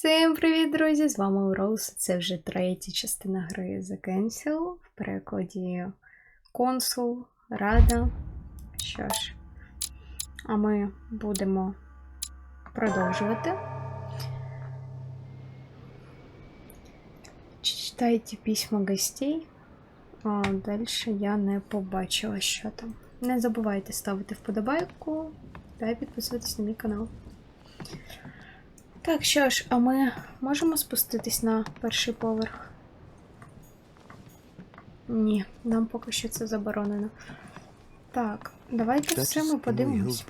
Всім привіт, друзі! З вами Роуз. Це вже третя частина гри The Cancel в перекладі Консул, Рада. Що ж, а ми будемо продовжувати. Читайте письма гостей. А далі я не побачила, що там. Не забувайте ставити вподобайку та підписуватись на мій канал. Так, що ж, а ми можемо спуститись на перший поверх? Ні, нам поки що це заборонено. Так, давайте все ми подивимось.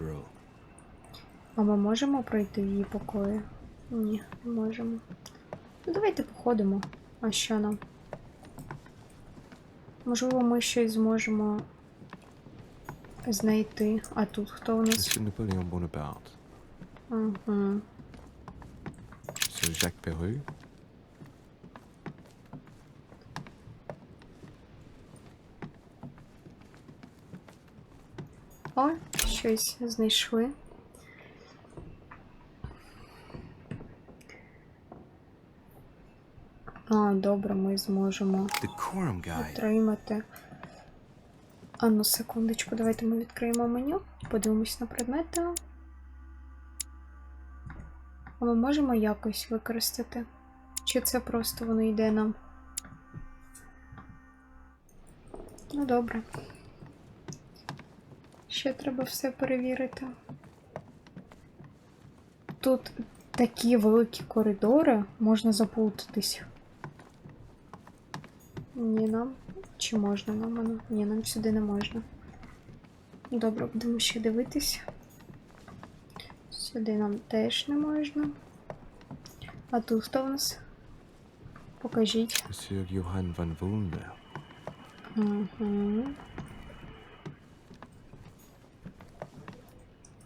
А ми можемо пройти в її покої? Ні, не можемо. Ну, давайте походимо. А що нам? Можливо, ми щось зможемо знайти. А тут хто у нас? Угу. Sir Jacques Perreux. О, щось знайшли. А, добре, ми зможемо отримати. А ну, секундочку, давайте ми відкриємо меню, подивимось на предмети. А ми можемо якось використати? Чи це просто воно йде нам? Ну, добре. Ще треба все перевірити. Тут такі великі коридори, можна заплутатись. Ні, нам. Чи можна нам? Ні, нам сюди не можна. Добре, будемо ще дивитись. Сюди нам теж не можна. А тут хто в нас? Покажіть. Van Wulner. Угу.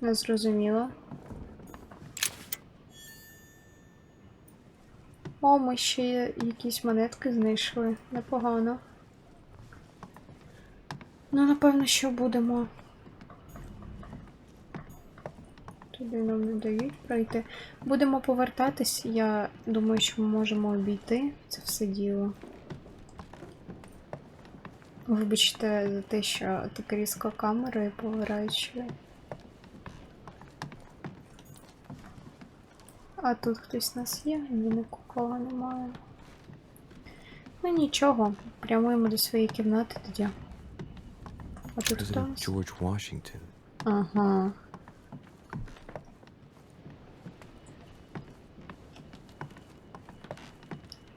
Не зрозуміло. О, ми ще якісь монетки знайшли. Непогано. Ну, напевно, що будемо. Туди нам не дають пройти. Будемо повертатись. Я думаю, що ми можемо обійти це все діло. Вибачте за те, що так різко камери поворачує. А тут хтось у нас є, ні нікого немає. Ну нічого, прямуємо до своєї кімнати тоді. А тут хто? Ага.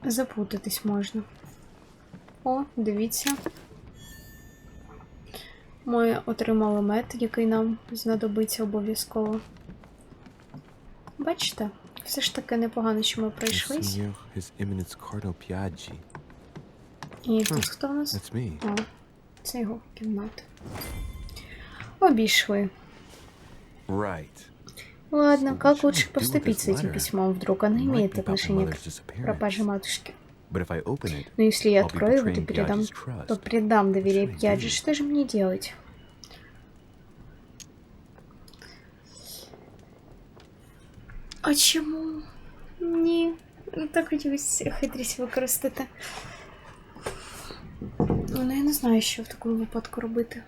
Запутатись можна. О, дивіться. Ми отримали мед, який нам знадобиться обов'язково. Бачите, все ж таки непогано, що ми пройшлись. Piaggi. І тут хто в нас? А, це його кімната. Обійшли. Right. Ладно, So как what лучше should I do with поступить this с этим letter? письмом? Вдруг оно Might имеет be about my отношение к mother's пропаже disappearance. матушки. But if I open it, Но если я I'll be открою его, то betraying передам, Piaggi's trust. то предам доверие What should I Пьяджи. do? Что же мне делать? А чому? Ні. Ну, Так хотілося хитрість використати. Ну, я не знаю, що в такому випадку робити.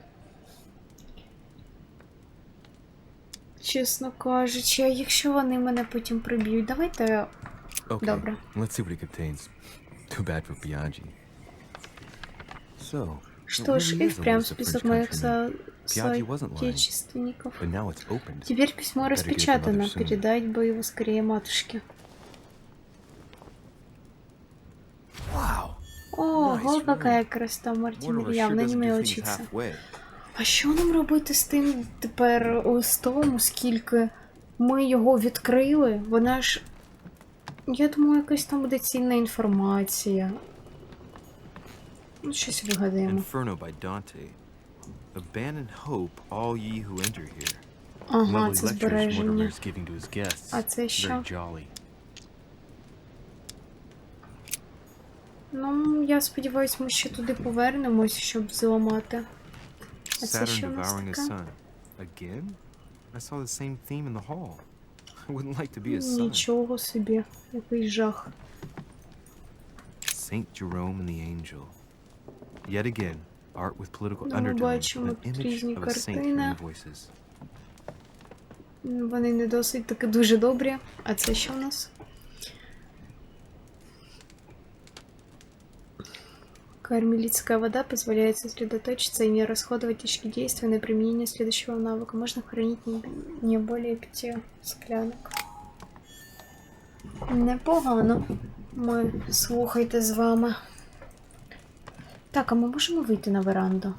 Чесно кажучи, а якщо вони мене потім приб'ють, давайте. Okay. Добре. Let's see what it contains. Too bad for Piaggi. So, Что ж, и впрямь список моих соотечественников. Теперь письмо распечатано. Передать бы его скорее матушке. Wow. Ого, Nice какая красота, Мартин явно не doesn't do А що нам робити з тим тепер листом, оскільки ми його відкрили? Вона ж. Я думаю, якась там буде цінна інформація. Ну, щось вигадаємо. Inferno by Dante. Abandon hope, all ye who enter here. Ага, це збереження. А це що? Ну, я сподіваюся, ми ще туди повернемось, щоб зламати. А це Saturn що у нас devouring his таке? sun. Again? I saw the same theme in the hall. I wouldn't like to be his son. Нічого собі, який жах. Saint Jerome and the Angel. Yet again, art with political Ну, ми undertones бачимо with an тут image різні of a saint картини. hearing voices. Вони не досить таки дуже добрі. А це що в нас? Кармелитская вода позволяет сосредоточиться и не расходовать очки действия на применение следующего навыка. Можно хранить не, не более пяти склянок. Непогано. Ми слухайте з вами. Так, а ми можемо вийти на веранду?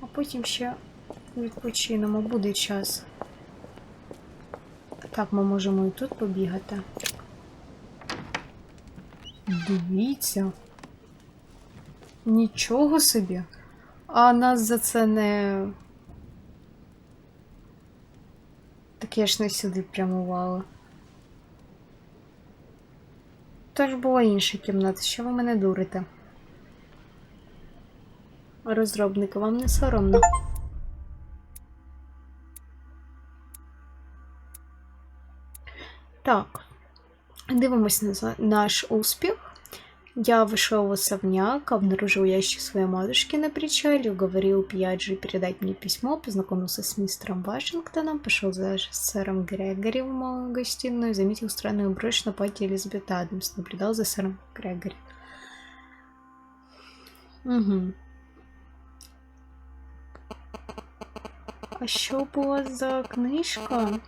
А потім ще відпочинемо, буде час. Так, ми можемо і тут побігати. Дивіться. Нічого собі. А нас за це не. Так я ж не сюди прямувала. Тож була інша кімната, що ви мене дурите? Розробники, вам не соромно. Так. Дивимось на наш успех. Я вышел в особняк, обнаружил ящик своей матушки на причале, уговорил Пьяджи передать мне письмо, познакомился с мистером Вашингтоном, пошел за сэром Грегори в малую гостиную, заметил странную брошь на платье Элизабет Адамс, наблюдал за сэром Грегори. Угу. А що була за книжка?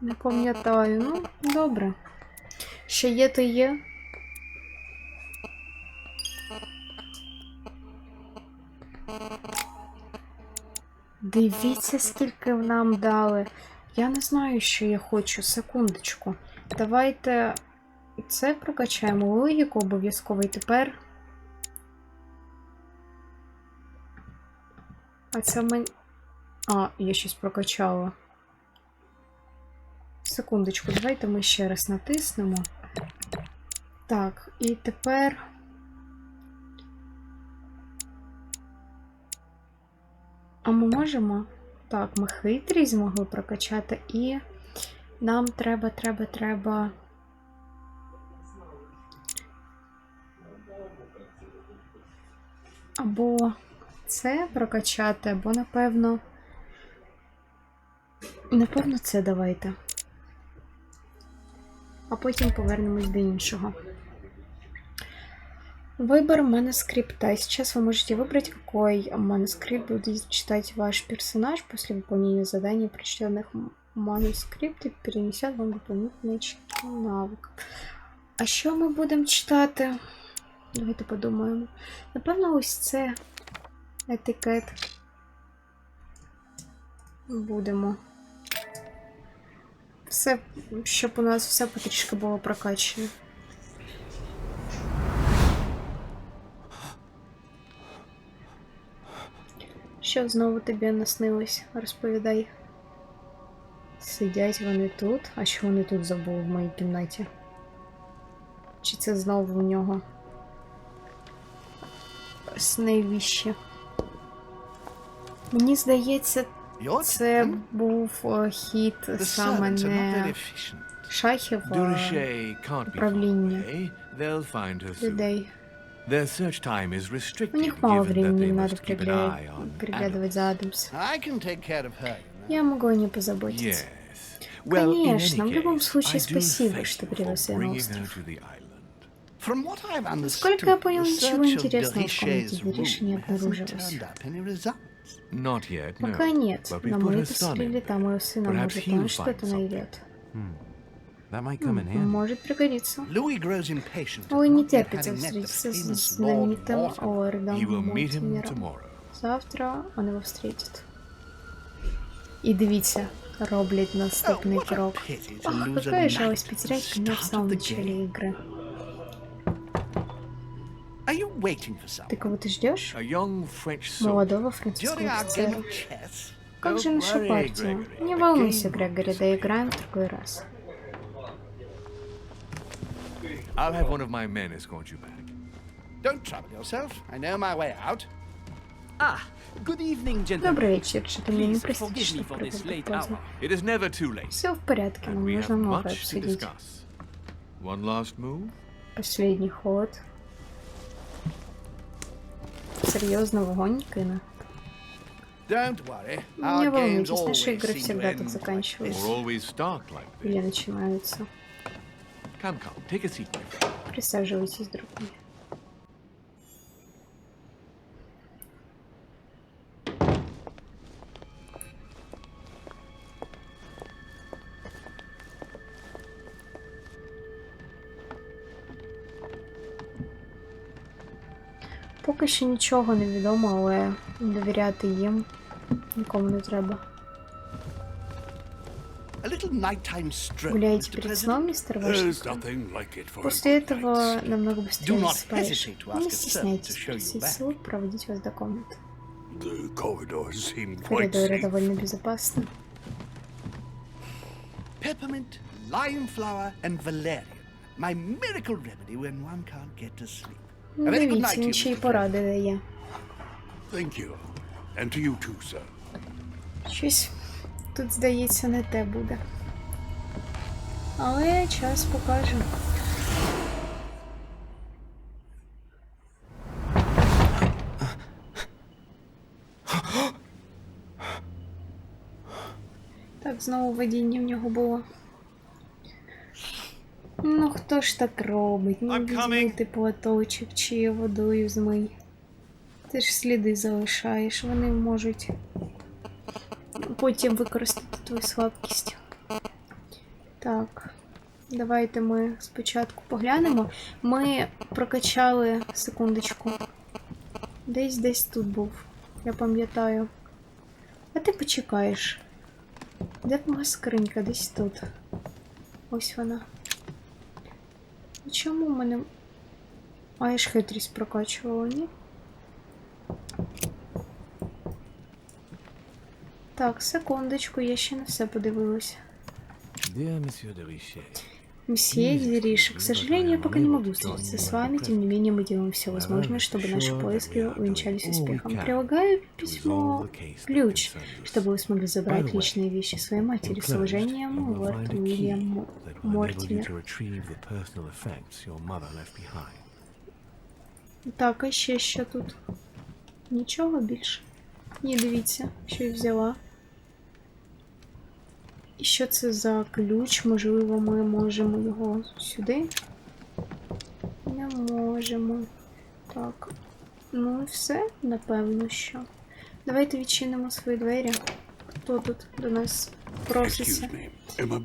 Не пам'ятаю. Ну, добре. Що є, то є. Дивіться, скільки нам дали. Я не знаю, що я хочу. Секундочку. Давайте це прокачаємо логіку обов'язково і тепер. А це мені. А, я щось прокачала. Секундочку, давайте ми ще раз натиснемо. Так, і тепер. А ми можемо? Так, ми хитрість змогли прокачати, і нам треба, треба, треба. Або це прокачати, або, напевно. Напевно, це давайте А потім повернемось до іншого. Выбор манускрипта. Сейчас вы можете выбрать, какой манускрипт будет читать ваш персонаж после выполнения задания, прочтенных м- манускрипты перенесет вам дополнительные очки навик. А що ми будемо читати? Давайте подумаємо. Напевно, ось це етикет. Будемо. Все, щоб у нас все потрішки було прокачано. Що знову тобі наснилось? Розповідай. Сидять вони тут. А що вони тут забули в моїй кімнаті? Чи це знову в нього? Снайвіще. Мені здається, це був е, хід саме не шахів, а управління людей. Their search time is У них мало времени, надо приглядывать за Адамс. Я могу о ней позаботиться. Yes. Well, in Конечно, в любом случае, спасибо, что привез её на остров. Насколько я понял, ничего интересного в комнате room hasn't обнаружилось. Пока нет, но мы поселили там моего сына, может, он что-то найдет. Может пригодиться. Луи не терпит встретиться с знаменитым Ордом Завтра он его встретит. И дивіться, роблять наступний крок. Ох, какая жалость потерять коня в самом начале игры. Are you waiting for Ты someone? кого-то ждешь? A young French soldier. Молодого During французского our game офицера. of chess, Как же Don't наша worry, партия? Грегори, Не the волнуйся, game Грегори, will доиграем в другой раз. I'll have one of my men escort you back. don't trouble yourself. I know my way out. Ah, good evening, gentlemen. Добрий вечір, чи ти мені не Please простиш, forgive що me for this прийти late так поздно? hour. It is never too late. Все в порядку, And нам we можна have много much to обсудить. discuss. One last move? Последній ход. Серйозно, вогонь кине. Don't. Не волнуйтесь, наши игры всегда так тут заканчиваются. Или начинаются. Присаживайтесь, друг мой. Поки що нічого не відомо, але довіряти їм нікому не треба. A little nighttime stroll, Гуляете Mr. перед President? сном, мистер There's Вашингтон? nothing like it for a После good этого night's намного Do быстрее not засыпаешь. hesitate to ask Не a servant to стесняйтесь show you просить back. слуг проводить вас до комнаты. sleep. The corridors seem quite Коридоры safe. довольно безопасны. Peppermint, lime flower, and valerian. My miracle remedy when one can't get to sleep. Дивіться, you, нічиї Mr. поради дає. Thank you. And to you too, sir. Щось тут, здається, не те буде. Але час покаже. Так, знову видіння в нього було. Ну, хто ж так робить? Ну, візьми ти платочок чи водою змий. Ти ж сліди залишаєш, вони можуть потім використати твою слабкість. Так. Давайте ми спочатку поглянемо. Ми прокачали секундочку. Десь десь тут був. Я пам'ятаю. А ти почекаєш. Де моя скринька? Десь тут. Ось вона. Чому в мене. А я хитрість прокачувала, ні? Так, секундочку, я ще не все подивилась. Де de Richet, Мсье Дериш, к сожалению, я пока не могу встретиться с вами, тем не менее мы делаем все возможное, чтобы наши поиски увенчались успехом. Прилагаю письмо ключ, чтобы вы смогли забрать личные вещи своей матери. С уважением, лорд Уильям Мортимер. Так, а ще що тут? Нічого більше. Ні, дивіться, що я взяла. І що це за ключ? Можливо, ми можемо його сюди? Не можемо. Так. Ну і все, напевно, що. Давайте відчинимо свої двері. Хто тут до нас проситься?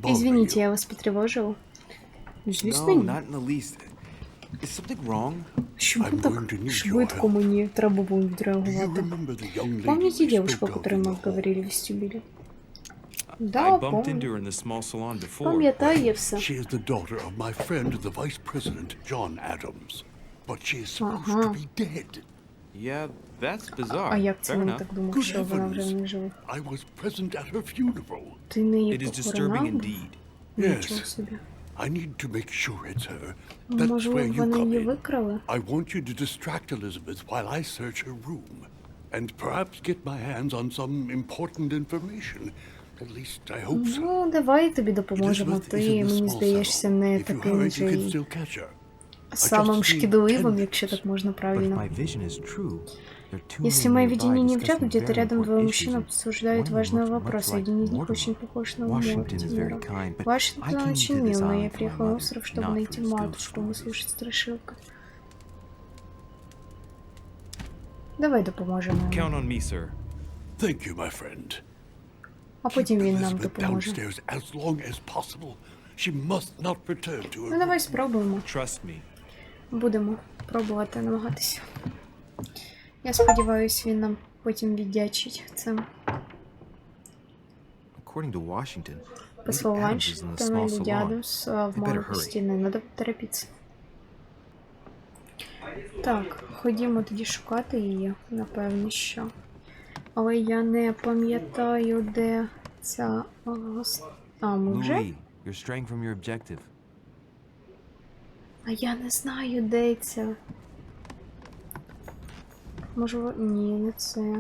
Извините, я вас потревожила. Звісно, ні. Чому так швидко мені треба було відреагувати? Помните девушку, о которой мы говорили в вестибюле? I Да, bumped into помню. her in the small salon before. Пам'ятаю я все. She is the daughter of my friend, the Vice President, John Adams. But she is supposed Ага. to be dead. Yeah, that's bizarre. А як це Fair він enough. так думав, Good що вона вже heavens. не живе? I was present at her funeral. Ти неї It is disturbing похоронав? indeed. Нічого Yes. собі. I need to make sure it's her. That's Можливо, where you вони come її in. викрали? I want you to distract Elizabeth while I search her room. And perhaps get my hands on some important information. At least I hope so. Ну, давай тобі допоможемо. Elizabeth is in Ти, the мені small здаєшся, cell. не If you таким hurry, же you can й still catch her. самим just need шкідливим, 10 якщо так можна But if правильно. my vision is true, there are two Если men мои nearby видения не вряд, discussing где-то very рядом двое important мужчин issues, обсуждают One of them важные looks much вопросы. like Один из них Mortimer. очень похож на Washington is very Мортимера. kind, but I Вашингтон came очень to this милый, я island for my приехал на mother, остров, чтобы not найти for his ghost матушку, stories. услышать страшилка. Давай допоможемо. йому. А потім він нам допоможе. downstairs as long as possible. She must not return to her Ну давай спробуємо. Будемо пробувати намагатися. Я сподіваюся, він нам потім віддячить цим. According to Washington, По словам Вашингтона, small Адамс в better не треба торопитися. Так, ходімо тоді шукати її, напевно, що. Але я не пам'ятаю, де ця. А, ми вже? А я не знаю, де ця. Можливо, ні, не це.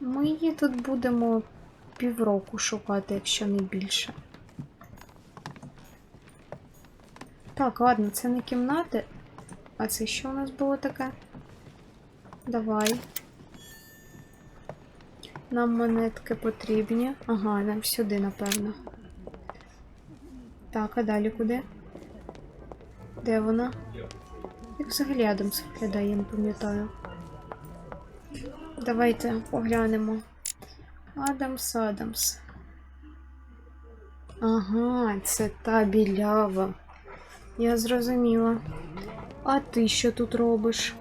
Ми її тут будемо півроку шукати, якщо не більше. Так, ладно, це не кімнати. А це що у нас було таке? Давай. Нам монетки потрібні. Ага, нам сюди, напевно. Так, а далі куди? Де вона? Як взагалі Адамс виглядає, я не пам'ятаю. Давайте поглянемо. Адамс, Адамс. Ага, це та білява. Я зрозуміла. А ти що тут робиш?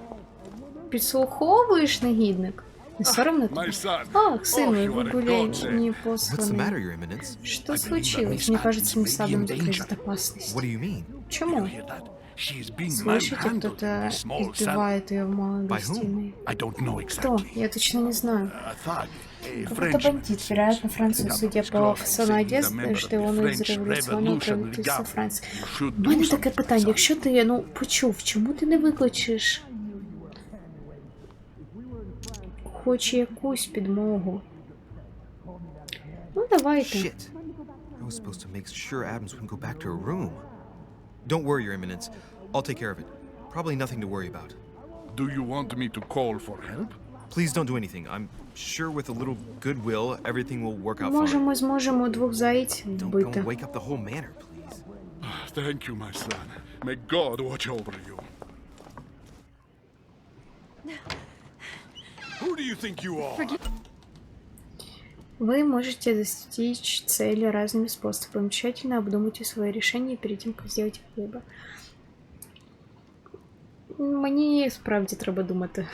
Підслуховуєш, негідник? Не соромно тобі? son. Ах, сыну, вы гуляй не What's the matter, посланы. Your Eminence? Что случилось? Мне кажется, мы с Адамом закрылись What опасность. do you mean? Почему? Hear that? She's been Слышите, manhandled, кто-то this small son. избивает ее в малой By whom? гостиной. I don't know Кто? exactly. Я точно не знаю. A thug, a Какой-то French бандит, вероятно, француз, судя по фасону одежды, що його із революційного правительства Франції. У мене таке питання, якщо ти, ну, почув, чому ти не викличеш хоч якусь підмогу? Ну, давайте. Shit. I was supposed to make sure Adams wouldn't go back to her room. Don't worry, Your Eminence. I'll take care of it. Probably nothing to worry about. Do you want me to call for help? Please don't do anything. I'm sure with a little goodwill, everything will work out Може, fine. ми зможемо двох зайців Don't go вбити. and wake up the whole manor, please. Thank you, my son. May God watch over you. Вы можете достичь цели разными способами. Тщательно обдумайте свои решения перед тем, как сделать выбор. Мені справді треба думати,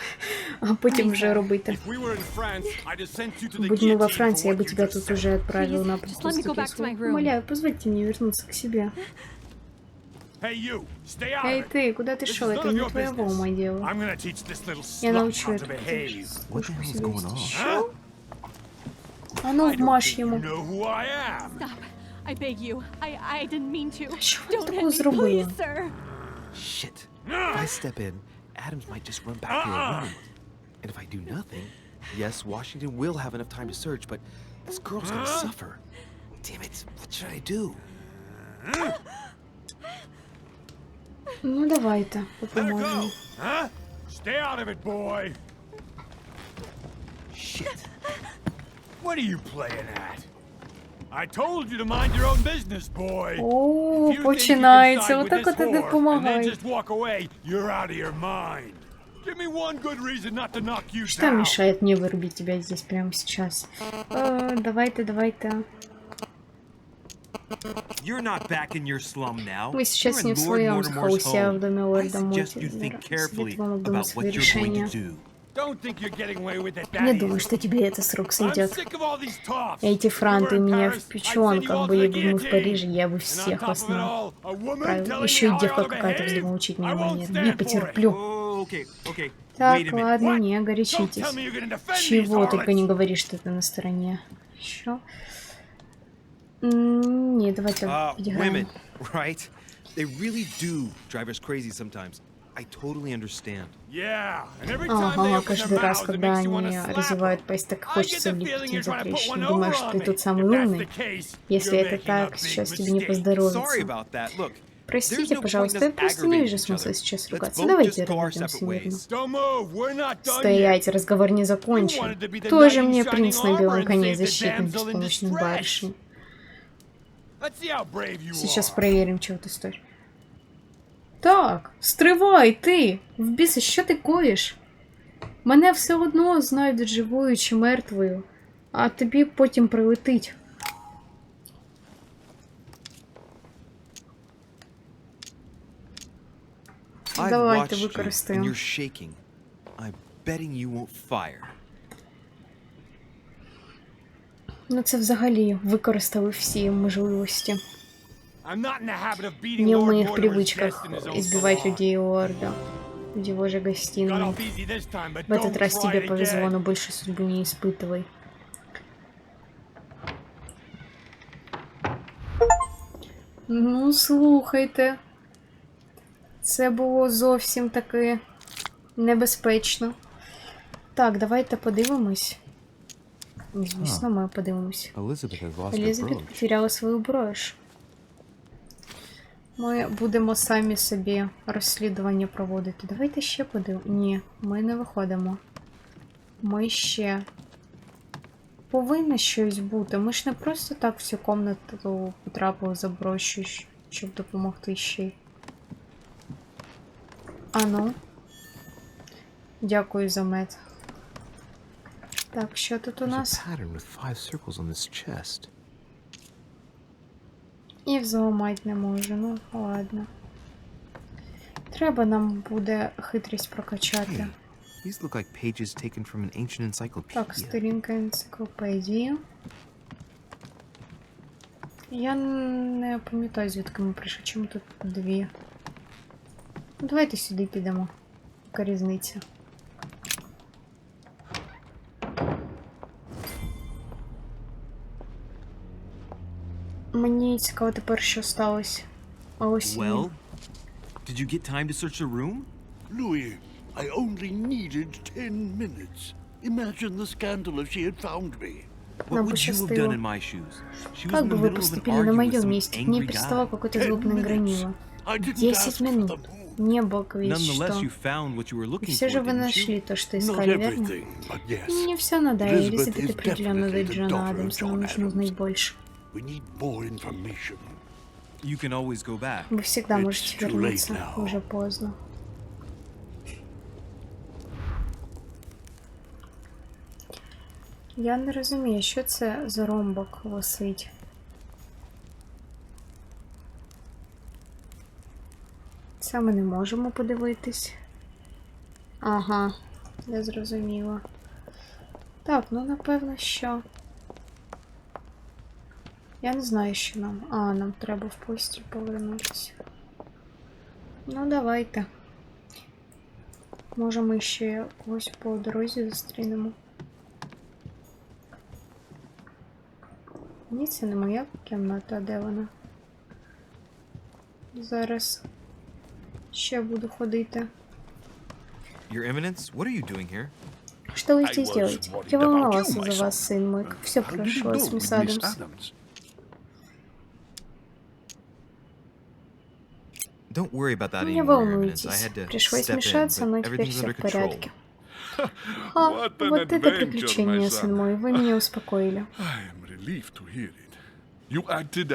а потім вже робити. If we were in France, I'd have sent you to the Будь мы во guillotine for Франции, я what бы you тебя just тут said. уже отправил на Please, just let me go back to my room. Умоляю, позвольте мне вернуться к себе. Эй, of it. ты, куда ты This шел? is Это none of не your твоего business. ума дело. I'm gonna teach this little Я slut научу how эту to behave. What the hell's going on? Huh? А ну, I don't вмажь think you ему. know who I am. Stop. I beg you. I I didn't mean to. Що ви Don't такого hit me, зробили? please, sir. Shit. If I step in, Adams might just run back to her Uh-uh. room. And if I do nothing, yes, Washington will have enough time to search, but this girl's gonna Huh? suffer. Damn it. What should I do? Ну, давайте, допоможемо. Stay out of it, boy. Shit. What are you playing at? I told you to mind your own business, boy. О, починається. Отак от then допомагай. just walk away, you're out of your mind. Give me one good reason not to knock you Что down. мешает мне вырубить тебя здесь прямо сейчас? Э, давай-то, давай-то. You're not back in your slum now. Мы сейчас не в своем хаусе, а в доме Лорда Мортимера, доме совершения. Не думаю, что тебе это с рук сойдет. Эти франты меня в печенках были бы мы в Париже, я бы всех вас на... Еще и девка какая-то вздумала учить меня манер. Не потерплю. Так, ладно, не горячитесь. Чего только не говоришь, что ты на стороне. Еще... Не, давайте Uh, women, right? They really do drive us crazy sometimes. I totally understand. Yeah, and every time they Ага, open каждый their раз, mouths, it когда makes you они slap развивают пасть, так I get хочется the влепить feeling им you're trying to put затрещину. one Думаешь, over ты on me. тут самый If that's умный? case, Если you're это making a так, big сейчас тебе не mistake. Sorry поздоровится. about that. Look, there's Простите, no point пожалуйста, us я просто не aggravating вижу each смысла other. сейчас Let's ругаться. both Давайте just go our разойдемся separate мирно. ways. Don't move, we're not done yet. Стоять, разговор не You закончен. wanted to be the Тоже in мне shining принц на белом and коне save the защитник damsel in беспомощной distress. барышни. Сейчас проверим, чего ты стоишь. Так, стривай, ти! В біса, що ти коїш? Мене все одно знайдуть живою чи мертвою, а тобі потім прилетить. Давайте використаємо. Ну це взагалі використали всі можливості. I'm not in the habit of beating Не в Lord моих Mortimer's привычках guests in his own избивать salon. людей Лорда в его же Got гостиной. off easy this time, but В этот don't раз try тебе it повезло, again. но больше судьбу не испытывай. Ну, слухайте. Це було зовсім таке Небезпечно. Так, давайте подивимось. Звісно, ми подивимось. Елізабет потеряла свою брош. Ми будемо самі собі розслідування проводити. Давайте ще подивимось. Ні, ми не виходимо. Ми ще. Повинно щось бути. Ми ж не просто так всю комнату потрапили за брошю, щоб допомогти ще. Ану. Дякую за мед. Так, що тут у нас? І взламати не можу, ну ладно. Треба нам буде хитрість прокачати. These look like pages taken from an ancient encyclopedia. Так, сторінка енциклопедії. Я не пам'ятаю, звідки ми прийшли. Чому тут дві? Давайте сюди підемо. Яка різниця? Мені цікаво тепер, що сталося. А ось і він. Well, did you get time to search the room? Louis, I only needed ten minutes. Imagine the scandal if she had found me. What Нам would you have пощастило. done in my shoes? She was Как in бы the вы middle of an поступили на argument with моем some месте? К ней angry приставал guy. какое-то Ten злобное minutes. громила. I didn't Десять ask for минут. the move. Не бог весь Nonetheless, что. you found what you were И looking все for, же вы didn't you? нашли то, что Not искали, верно? everything, but yes. Не все надо, Elizabeth Элизабет is определенно definitely дает the Джона daughter of Адамса, John нам нужно узнать Adams. больше. We need more information. You can always go back. Вы всегда можете too late вернуться, уже поздно. Я не розумію, що це за ромбок висить. Це ми не можемо подивитись. Ага, я зрозуміла. Так, ну напевно, що. Я не знаю, що нам. А, нам треба в постіль повернутися. Ну, давайте. Може, ми ще когось по дорозі зустрінемо. Ні, це не моя кімната, де вона? Зараз ще буду ходити. Your Eminence, what are you doing here? Что вы здесь делаете? Я волновался за вас, сын мой. Как все прошло с мисс Адамс. Не волнуйтесь, пришлось вмешаться, но теперь все в порядке. А, вот это приключение, сын мой, вы меня успокоили.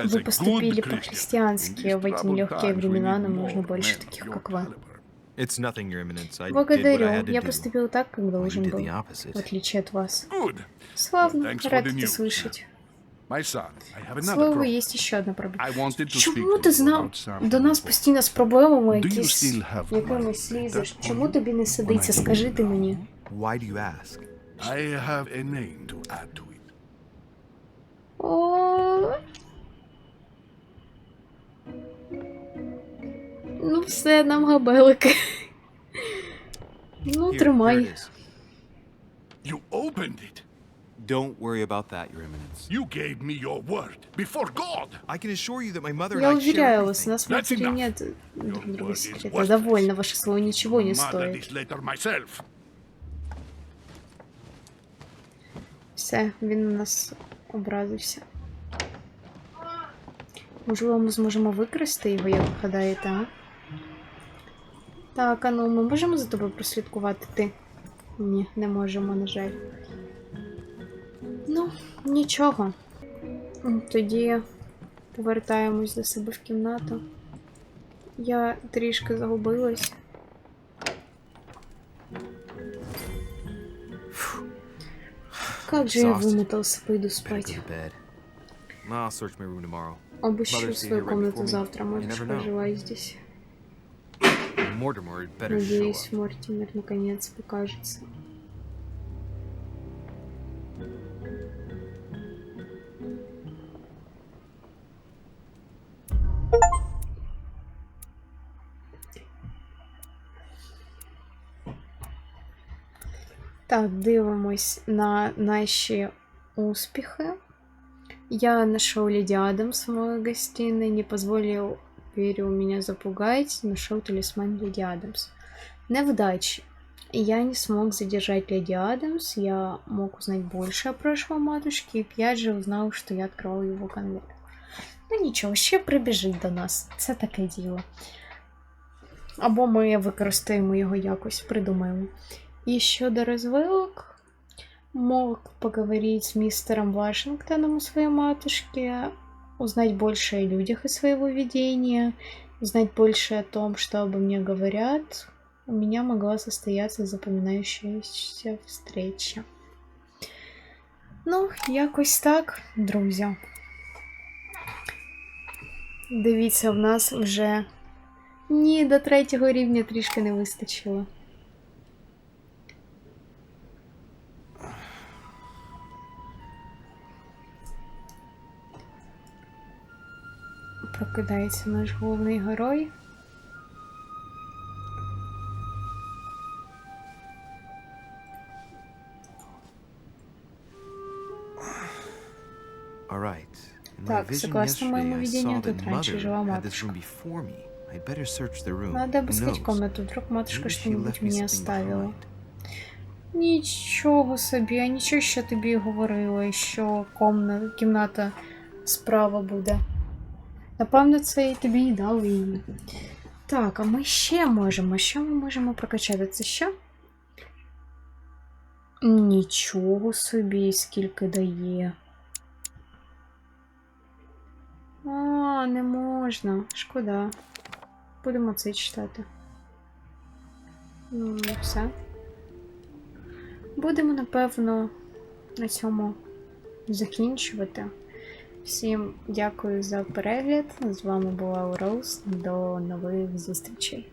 Вы поступили по-христиански в эти нелегкие времена, нам нужно больше таких, как вы. Благодарю, я поступил так, как должен был, в отличие от вас. Славно, рад это слышать. Problem. есть еще одна проблема. Чому ти знав? До нас постійно з проблемами якісь якимись лізеш. That Чому тобі не сидиться? Скажи ти мені. Why do you ask? I have a name to add to it. О. Ну все, нам габелики. Ну, тримай. You opened it. Don't worry about that, Your Eminence. You gave me your word before God. I can assure you that my mother and Я I share уверяю вас, у everything. нас в That's матери enough. нет Your друг друга word is секрета. worthless. Довольно, ваше слово ничего не Mother стоит. this letter myself. Все, він на нас образився. Можливо, ми зможемо викрасти його, як гадаєте, а? Так, а ну, ми можемо за тобою прослідкувати ти? Ні, не можемо, на жаль. Ну, нічого. Тоді повертаємось до себе в кімнату. Я трішки загубилась. Как же я вымотался, пойду спать. Обыщу свою комнату завтра, можешь never здесь. Надеюсь. Мортимер наконец покажется. Так, дивимось на наші успіхи. Я нашел Леди Адамс в моей гостиной, не позволил Перу меня запугать, нашел талисман Леди Адамс. Невдачі. Я не смог задержать леди Адамс, я мог узнать больше о прошлом матушки, и П'ять же узнал, что я открыл его конверт. Ну нічого, ще прибіжить до нас. Це таке діло. Або ми використаємо його якось, придумаємо. І щодо розвилок, мог поговорить с мистером Вашингтоном о своей матушке, узнать больше о людях из своего видения, узнать больше о том, что обо мне говорят, у меня могла состояться запоминающаяся встреча. Ну, якось так, друзі. Дивіться, в нас вже ні, до третього рівня трішки не вистачило. Прокидається наш головний герой. Так, согласно моему yesterday, видению, тут раньше mother жила матушка. Надо обыскать комнату, вдруг матушка что-нибудь мені оставила. Нічого собі, а нічого що тобі говорила, що комна, кімната справа буде. Напевно, це і тобі і дали її. Так, а ми ще можемо. Що ми можемо прокачати? Це що? Нічого собі, скільки дає. А, не можна. Шкода. Будемо це читати. Ну, все. Будемо, напевно, на цьому закінчувати. Всім дякую за перегляд. З вами була Роуз. До нових зустрічей.